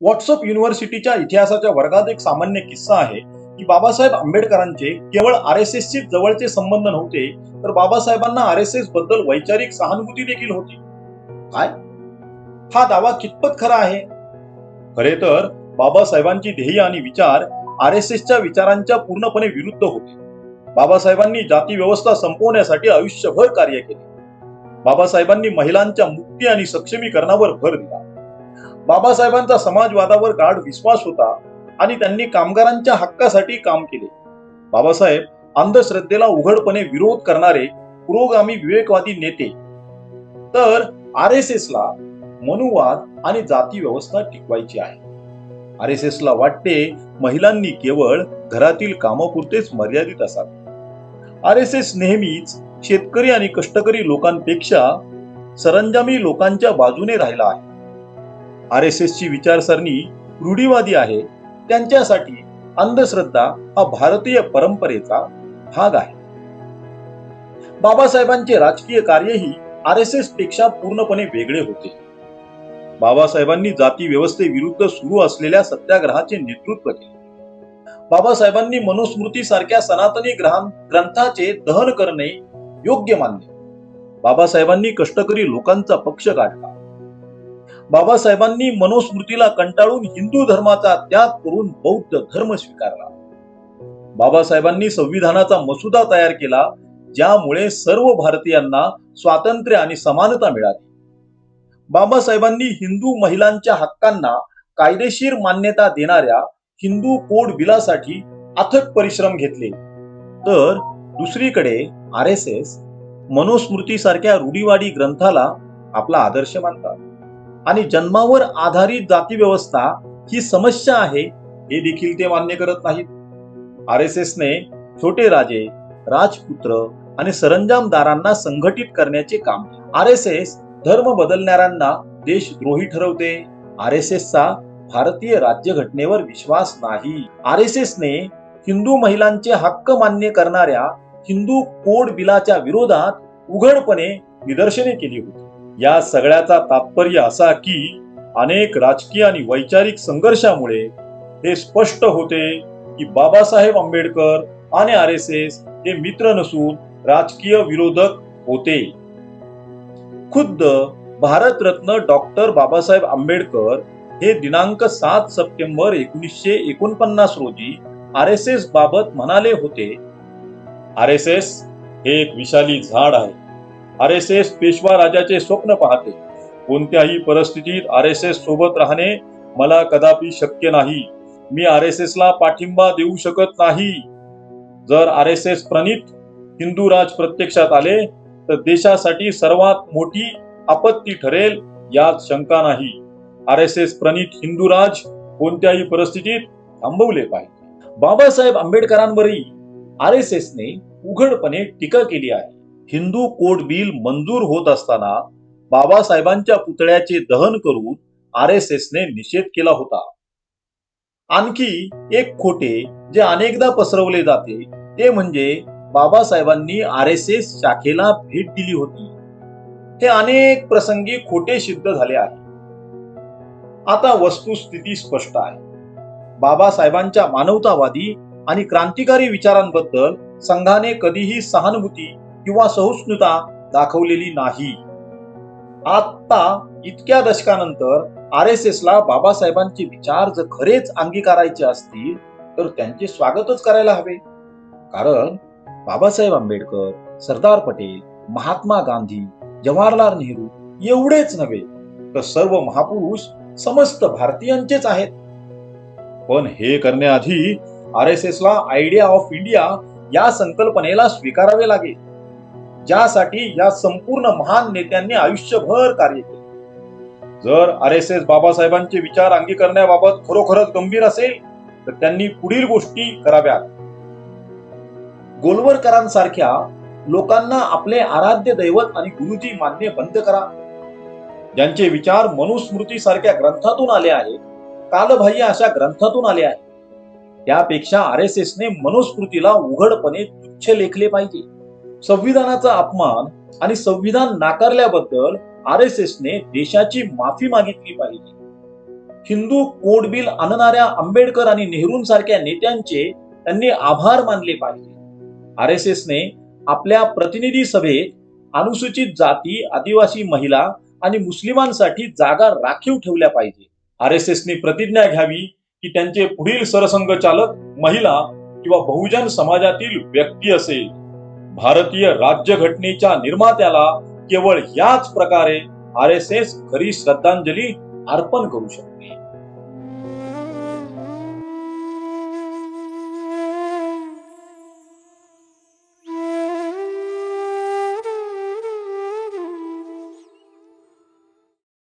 WhatsApp युनिव्हर्सिटीच्या इतिहासाच्या वर्गात एक सामान्य किस्सा आहे की बाबासाहेब आंबेडकरांचे केवळ आर एस एसचे जवळचे संबंध नव्हते तर बाबासाहेबांना आर एस एसबद्दल वैचारिक सहानुभूती देखील होती. काय? हा दावा कितपत खरा आहे? खरे तर बाबासाहेबांची ध्येय आणि विचार आर एस एसच्या विचारांच्या पूर्णपणे विरुद्ध होते. बाबासाहेबांनी जाती व्यवस्था संपवण्यासाठी आयुष्यभर कार्य केले. बाबासाहेबांनी महिलांच्या मुक्ती आणि सक्षमीकरणावर भर दिला. बाबासाहेबांचा समाजवादावर गाढ विश्वास होता आणि त्यांनी कामगारांच्या हक्कासाठी काम केले. बाबासाहेब अंधश्रद्धेला उघडपणे विरोध करणारे पुरोगामी विवेकवादी नेते. तर आर एस एसला मनुवाद आणि जाती व्यवस्था टिकवायची आहे. आर एस एस ला वाटते महिलांनी केवळ घरातील कामापुरतेच मर्यादित असावे. आर एस एस नेहमीच शेतकरी आणि कष्टकरी लोकांपेक्षा सरंजामी लोकांच्या बाजूने राहिला आहे. आर एस एसची विचारसरणी रूढीवादी आहे. त्यांच्यासाठी अंधश्रद्धा हा भारतीय परंपरेचा भाग आहे. बाबासाहेबांचे राजकीय कार्यही आर एस एसपेक्षा पूर्णपणे वेगळे होते. बाबासाहेबांनी जाती व्यवस्थेविरुद्ध सुरू असलेल्या सत्याग्रहाचे नेतृत्व केले. बाबासाहेबांनी मनुस्मृती सारख्या सनातनी ग्रंथाचे दहन करणे योग्य मानले. बाबासाहेबांनी कष्टकरी लोकांचा पक्ष काढला बाबासाहेबांनी मनुस्मृतीला कंटाळून हिंदू धर्माचा त्याग करून बौद्ध धर्म स्वीकारला. बाबासाहेबांनी संविधानाचा मसुदा तयार केला ज्यामुळे सर्व भारतीयांना स्वातंत्र्य आणि समानता मिळाली. बाबासाहेबांनी हिंदू महिलांच्या हक्कांना कायदेशीर मान्यता देणाऱ्या हिंदू कोड बिलासाठी अथक परिश्रम घेतले. तर दुसरीकडे आर एस एस मनुस्मृती सारख्या रूढीवाडी ग्रंथाला आपला आदर्श मानतात. आणि जन्मावर आधारित जाती व्यवस्था ही समस्या आहे हे देखील ते मान्य करत नाहीत. आर एस एसने छोटे राजे राजपुत्र आणि सरंजामदारांना संघटित करण्याचे काम आर एस एस धर्म बदलणाऱ्यांना देशद्रोही ठरवते. आर एस एसचा भारतीय राज्यघटनेवर विश्वास नाही. आर एस एसने हिंदू महिलांचे हक्क मान्य करणाऱ्या हिंदू कोड बिलाच्या विरोधात उघडपणे निदर्शने केली होती. या सगळ्याचा तात्पर्य असा की अनेक राजकीय आणि वैचारिक संघर्षामुळे हे स्पष्ट होते की बाबासाहेब आंबेडकर आणि आर एस एस हे मित्र नसून राजकीय विरोधक होते. खुद्द भारतरत्न डॉक्टर बाबासाहेब आंबेडकर हे दिनांक सात सप्टेंबर एकोणीसशे एकोणपन्नास रोजी आर एस एस बाबत म्हणाले होते. आर एस एस हे एक विशाली झाड आहे. आर एस एस पेशवा राजाचे स्वप्न पाहते. कोणत्याही परिस्थितीत आर एस एस सोबत राहणे मला कदापि शक्य नाही. मी आर एस एस ला पाठिंबा देऊ शकत नाही. जर आर एस एस प्रणित हिंदू राज प्रत्यक्षात आले तर देशासाठी सर्वात मोठी आपत्ती ठरेल यात शंका नाही. आर एस एस प्रणित हिंदू राज कोणत्याही परिस्थितीत थांबवले पाहिजे. बाबासाहेब आंबेडकरांवरही आर एस एसने उघडपणे टीका केली आहे. हिंदू कोड बिल मंजूर होत असताना बाबासाहेबांच्या पुतळ्याचे दहन करून आर एस एसने निषेध केला होता. आणखी एक खोटे जे अनेकदा पसरवले जाते ते म्हणजे बाबासाहेबांनी आर एस एस शाखेला भेट दिली होती. हे अनेक प्रसंगी खोटे सिद्ध झाले आहे. आता वस्तुस्थिती स्पष्ट आहे. बाबासाहेबांच्या मानवतावादी आणि क्रांतिकारी विचारांबद्दल संघाने कधीही सहानुभूती किंवा सहिष्णुता दाखवलेली नाही. आता इतक्या दशकानंतर आर एस एस ला बाबासाहेबांचे विचार जर खरेच अंगीकारायचे असतील तर त्यांचे स्वागतच करायला हवे. कारण बाबासाहेब आंबेडकर सरदार पटेल महात्मा गांधी जवाहरलाल नेहरू एवढेच नव्हे तर सर्व महापुरुष समस्त भारतीयांचेच आहेत. पण हे करण्याआधी आर एस एस ला आयडिया ऑफ इंडिया या संकल्पनेला स्वीकारावे लागेल ज्यासाठी या संपूर्ण महान नेत्यांनी आयुष्यभर कार्य केले. जर आर एस एस बाबासाहेबांचे विचार अंगीकरण्याबाबत खरोखरच गंभीर असेल तर त्यांनी पुढील गोष्टी कराव्यात. गोलवरकरांसारख्या लोकांना आपले आराध्य दैवत आणि गुरुजी मानणे बंद करा. ज्यांचे विचार मनुस्मृती सारख्या ग्रंथातून आले आहेत कालबाह्य अशा ग्रंथातून आले आहेत. त्यापेक्षा आर एस एसने मनुस्मृतीला उघडपणे तुच्छ लेखले पाहिजे. संविधानाचा अपमान आणि संविधान नाकारल्याबद्दल आर एस एसने देशाची माफी मागितली पाहिजे. हिंदू कोड बिल आणणाऱ्या आंबेडकर आणि नेहरूंसारख्या नेत्यांचे त्यांनी आभार मानले पाहिजे. आर एस एसने आपल्या प्रतिनिधी सभेत अनुसूचित जाती आदिवासी महिला आणि मुस्लिमांसाठी जागा राखीव ठेवल्या पाहिजे. आर एस एसने प्रतिज्ञा घ्यावी की त्यांचे पुढील सरसंघचालक महिला किंवा बहुजन समाजातील व्यक्ती असेल. भारतीय राज्यघटनेच्या निर्मात्याला केवळ याच प्रकारे आर एस एस खरी श्रद्धांजली अर्पण करू शकते.